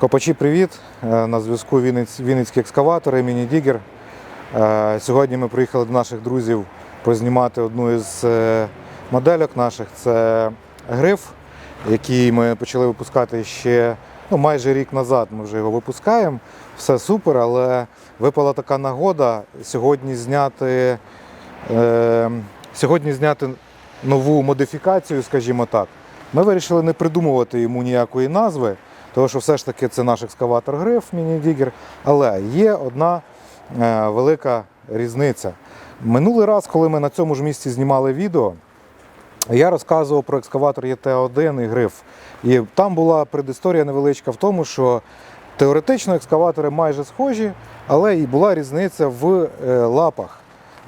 Копачі, привіт! Е, На зв'язку Вінниць, Вінницькі екскаватори, міні-дігер. Е, Сьогодні ми приїхали до наших друзів познімати одну із е, модельок наших. Це гриф, який ми почали випускати ще ну, майже рік назад. Ми вже його випускаємо. Все супер, але випала така нагода сьогодні зняти, сьогодні зняти нову модифікацію, скажімо так. Ми вирішили не придумувати йому ніякої назви, тому що все ж таки це наш екскаватор гриф міні-дігер. Але є одна е, велика різниця. Минулий раз, коли ми на цьому ж місці знімали відео, я розказував про екскаватор ЄТ-1 і гриф. І там була предісторія невеличка в тому, що теоретично екскаватори майже схожі, але і була різниця в е, лапах.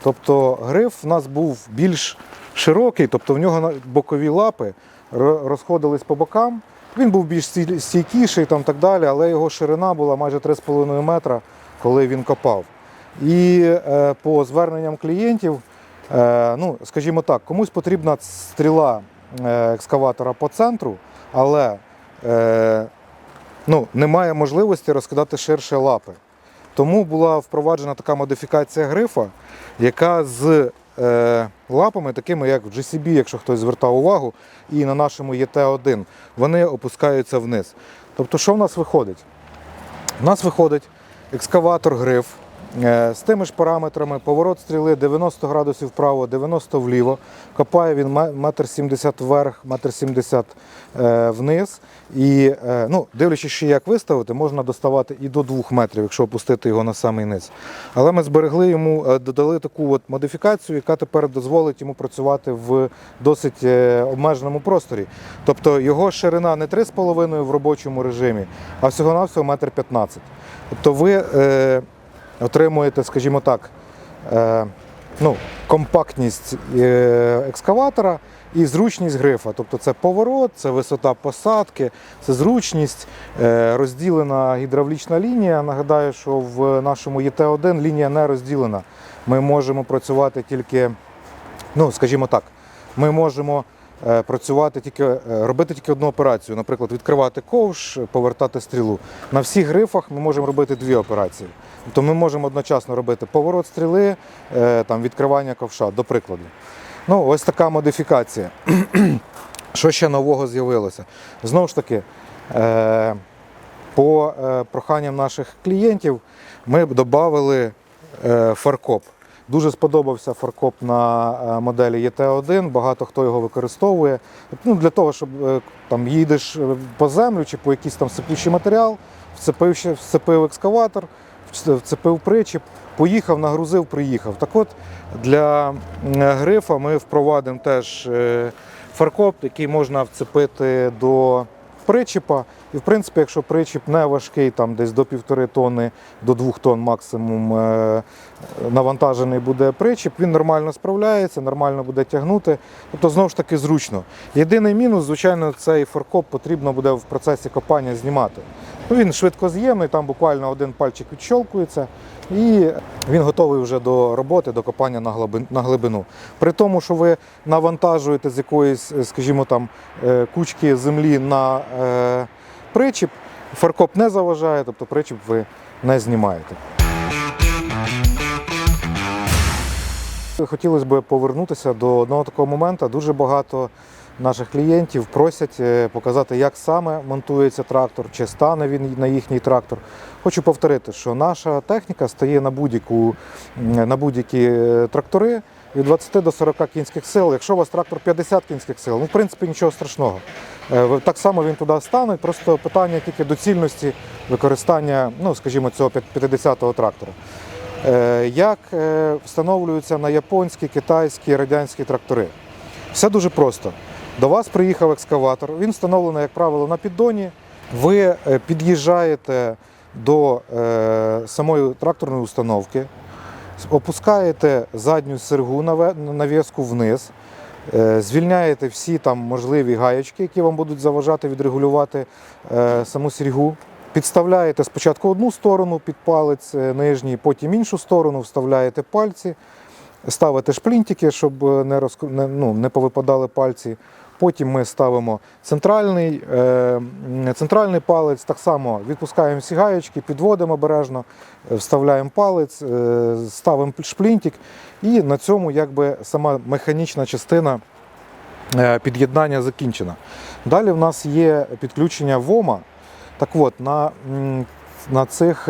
Тобто гриф в нас був більш широкий, тобто в нього бокові лапи розходились по бокам. Він був більш стійкіший там так далі, але його ширина була майже 3,5 метра, коли він копав. І е, по зверненням клієнтів, е, ну, скажімо так, комусь потрібна стріла е, екскаватора по центру, але е, ну, немає можливості розкидати ширше лапи. Тому була впроваджена така модифікація грифа, яка з лапами, такими як в GCB, якщо хтось звертав увагу, і на нашому ЄТ-1, вони опускаються вниз. Тобто, що в нас виходить? У нас виходить екскаватор гриф е, з тими ж параметрами, поворот стріли 90 градусів вправо, 90 вліво. Копає він ме- метр 70 вверх, метр 70 е, вниз. І е, ну, дивлячись, ще як виставити, можна доставати і до 2 метрів, якщо опустити його на самий низ. Але ми зберегли йому, е, додали таку от модифікацію, яка тепер дозволить йому працювати в досить е, обмеженому просторі. Тобто його ширина не 3,5 в робочому режимі, а всього-навсього метр 15. Тобто ви е, отримуєте, скажімо так, е, ну, компактність е, екскаватора і зручність грифа. Тобто це поворот, це висота посадки, це зручність, е, розділена гідравлічна лінія. Нагадаю, що в нашому ЄТ1 лінія не розділена. Ми можемо працювати тільки, ну, скажімо так, ми можемо працювати тільки, е, робити тільки одну операцію, наприклад, відкривати ковш, повертати стрілу. На всіх грифах ми можемо робити дві операції. Тобто ми можемо одночасно робити поворот стріли, е, там, відкривання ковша, до прикладу. Ну, ось така модифікація. Що ще нового з'явилося? Знову ж таки, е, по е, проханням наших клієнтів ми додали е, фаркоп. Дуже сподобався фаркоп на е, моделі ET1, багато хто його використовує. Ну, для того, щоб е, там їдеш е, по землю чи по якийсь там сипучий матеріал, вцепив, вцепив екскаватор, вцепив причіп, поїхав, нагрузив, приїхав. Так от для грифа ми впровадимо теж фаркоп, який можна вцепити до причіпа. І в принципі, якщо причіп не важкий, там десь до півтори тонни, до двох тонн максимум е, навантажений буде причіп, він нормально справляється, нормально буде тягнути. Тобто, знову ж таки, зручно. Єдиний мінус, звичайно, цей фаркоп потрібно буде в процесі копання знімати. Ну, він швидкоз'ємний, там буквально один пальчик відщолкується, і він готовий вже до роботи, до копання на глибину. При тому, що ви навантажуєте з якоїсь, е, скажімо там, е, кучки землі на е, причіп, фаркоп не заважає, тобто причіп ви не знімаєте. Хотілося б повернутися до одного такого моменту. Дуже багато наших клієнтів просять е, показати, як саме монтується трактор, чи стане він на їхній трактор. Хочу повторити, що наша техніка стає на будь-яку м, на будь-які е, трактори від 20 до 40 кінських сил. Якщо у вас трактор 50 кінських сил, ну в принципі нічого страшного. Е, Так само він туди стане. Просто питання тільки доцільності використання, ну скажімо, цього 50-го трактора. Як встановлюються на японські, китайські, радянські трактори? Все дуже просто. До вас приїхав екскаватор, він встановлений, як правило, на піддоні. Ви е, під'їжджаєте до е, самої тракторної установки, опускаєте задню сергу навіску вниз, е, звільняєте всі там можливі гаєчки, які вам будуть заважати відрегулювати саму сергу. Підставляєте спочатку одну сторону під палець нижній, потім іншу сторону, вставляєте пальці, ставите шплінтики, щоб не, розк... не, ну, не повипадали пальці. Потім ми ставимо центральний, е, центральний палець, так само відпускаємо всі гаєчки, підводимо обережно, е, вставляємо палець, е, ставимо шплінтик, і на цьому якби сама механічна частина під'єднання закінчена. Далі в нас є підключення ВОМа. Так от, на, на, цих,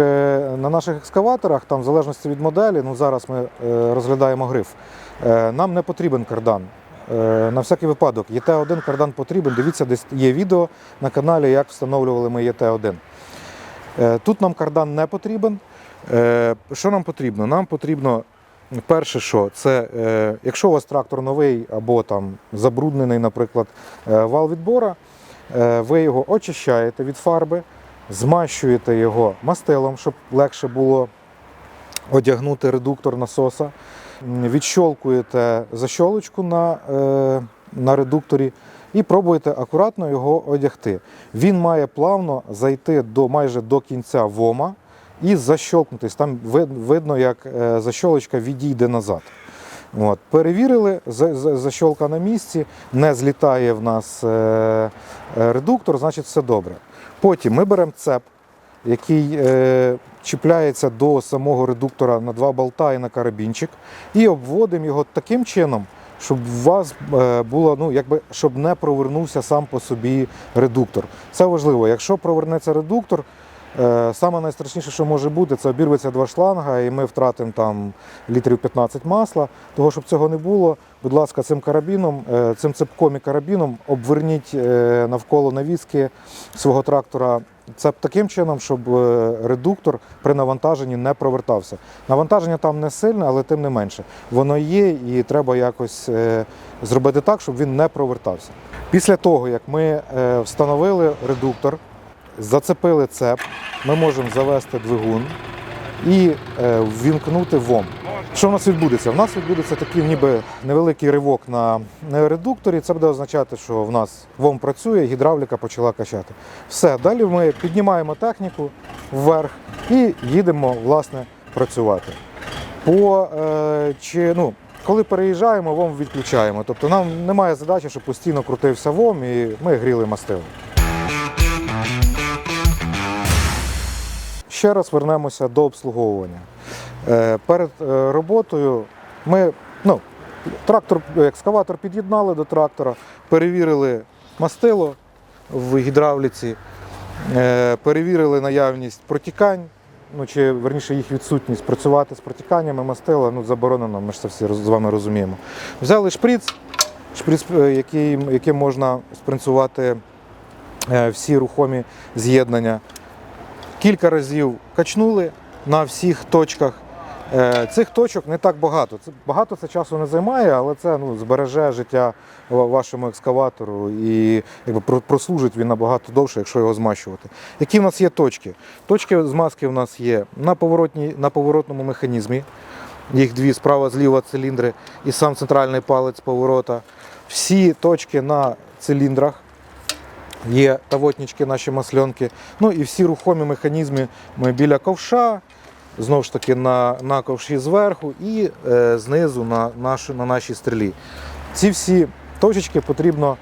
на наших екскаваторах, там, в залежності від моделі, ну зараз ми розглядаємо гриф, нам не потрібен кардан. Е, На всякий випадок, ЄТ-1 кардан потрібен. Дивіться, десь є відео на каналі, як встановлювали ми ЄТ-1. Е, Тут нам кардан не потрібен. Е, Що нам потрібно? Нам потрібно перше, що це якщо у вас трактор новий або там забруднений, наприклад, вал відбора, ви його очищаєте від фарби, змащуєте його мастилом, щоб легше було одягнути редуктор насоса, відщолкуєте защолочку на, е, на редукторі і пробуєте акуратно його одягти. Він має плавно зайти до майже до кінця вома і защолкнутись. Там видно, як е, защолочка відійде назад. От. Перевірили, за- за- защолка на місці, не злітає в нас е, редуктор, значить все добре. Потім ми беремо цеп, який чіпляється до самого редуктора на два болта і на карабінчик, і обводимо його таким чином, щоб у вас е, було, ну, якби, щоб не провернувся сам по собі редуктор. Це важливо. Якщо провернеться редуктор, саме найстрашніше, що може бути, це обірветься два шланга, і ми втратимо там літрів 15 масла. Того, щоб цього не було, будь ласка, цим карабіном, е, цим цепком і карабіном обверніть е, навколо навіски свого трактора. Це таким чином, щоб е, редуктор при навантаженні не провертався. Навантаження там не сильне, але тим не менше. Воно є і треба якось е, зробити так, щоб він не провертався. Після того, як ми е, встановили редуктор, зацепили цеп, ми можемо завести двигун і е, ввімкнути ВОМ. Що в нас відбудеться? У нас відбудеться такий ніби невеликий ривок на редукторі. Це буде означати, що в нас ВОМ працює, гідравліка почала качати. Все, далі ми піднімаємо техніку вверх і їдемо власне працювати. По, е, чи, ну, коли переїжджаємо, ВОМ відключаємо. Тобто нам немає задачі, щоб постійно крутився ВОМ і ми гріли мастило. Ще раз вернемося до обслуговування. Е, Перед е, роботою ми ну, трактор, екскаватор під'єднали до трактора, перевірили мастило в гідравліці, е, перевірили наявність протікань, ну чи верніше їх відсутність. Працювати з протіканнями мастила ну, заборонено, ми ж це всі з вами розуміємо. Взяли шприц, шприц, яким можна спринцувати всі рухомі з'єднання кілька разів качнули на всіх точках. Е, Цих точок не так багато. Багато це часу не займає, але це ну, збереже життя вашому екскаватору і якби, прослужить він набагато довше, якщо його змащувати. Які в нас є точки? Точки змазки в нас є на, поворотній, на поворотному механізмі. Їх дві справа зліва циліндри і сам центральний палець поворота. Всі точки на циліндрах є тавотнички, наші масленки. Ну і всі рухомі механізми ми біля ковша, знову ж таки на, на ковші зверху і е, знизу на, нашу, на нашій стрілі. Ці всі точечки потрібно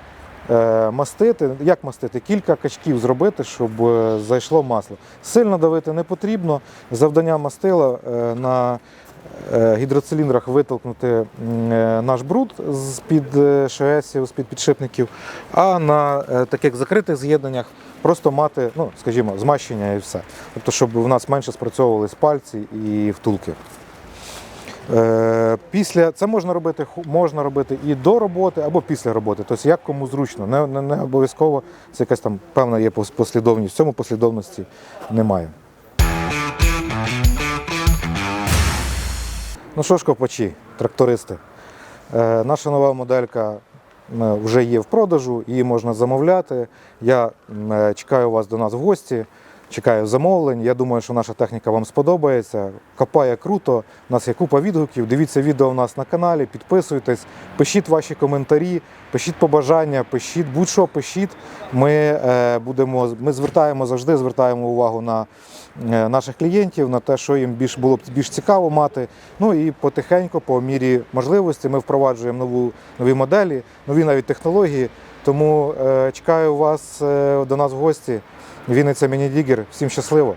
е, мастити. Як мастити? Кілька качків зробити, щоб е, зайшло масло. Сильно давити не потрібно. Завдання мастила е, на гідроциліндрах витолкнути е, наш бруд з-під е, ШСів, з-під підшипників, а на е, таких закритих з'єднаннях просто мати, ну, скажімо, змащення і все. Тобто, щоб в нас менше спрацьовувались пальці і втулки. Е, Після це можна робити можна робити і до роботи, або після роботи. Тобто як кому зручно. Не, не, не обов'язково це якась там певна є послідовність. В цьому послідовності немає. Ну що ж, копачі, трактористи. Е, наша нова моделька вже є в продажу, її можна замовляти. Я е, чекаю вас до нас в гості, чекаю замовлень. Я думаю, що наша техніка вам сподобається. Копає круто, у нас є купа відгуків. Дивіться відео у нас на каналі, підписуйтесь, пишіть ваші коментарі, пишіть побажання, пишіть будь-що пишіть. Ми, е, будемо, ми звертаємо завжди звертаємо увагу на е, наших клієнтів, на те, що їм більш було б більш цікаво мати. Ну і потихеньку, по мірі можливості, ми впроваджуємо нову, нові моделі, нові навіть технології. Тому е, чекаю вас е, до нас в гості. Вінниця Мінідігер. Всім щасливо!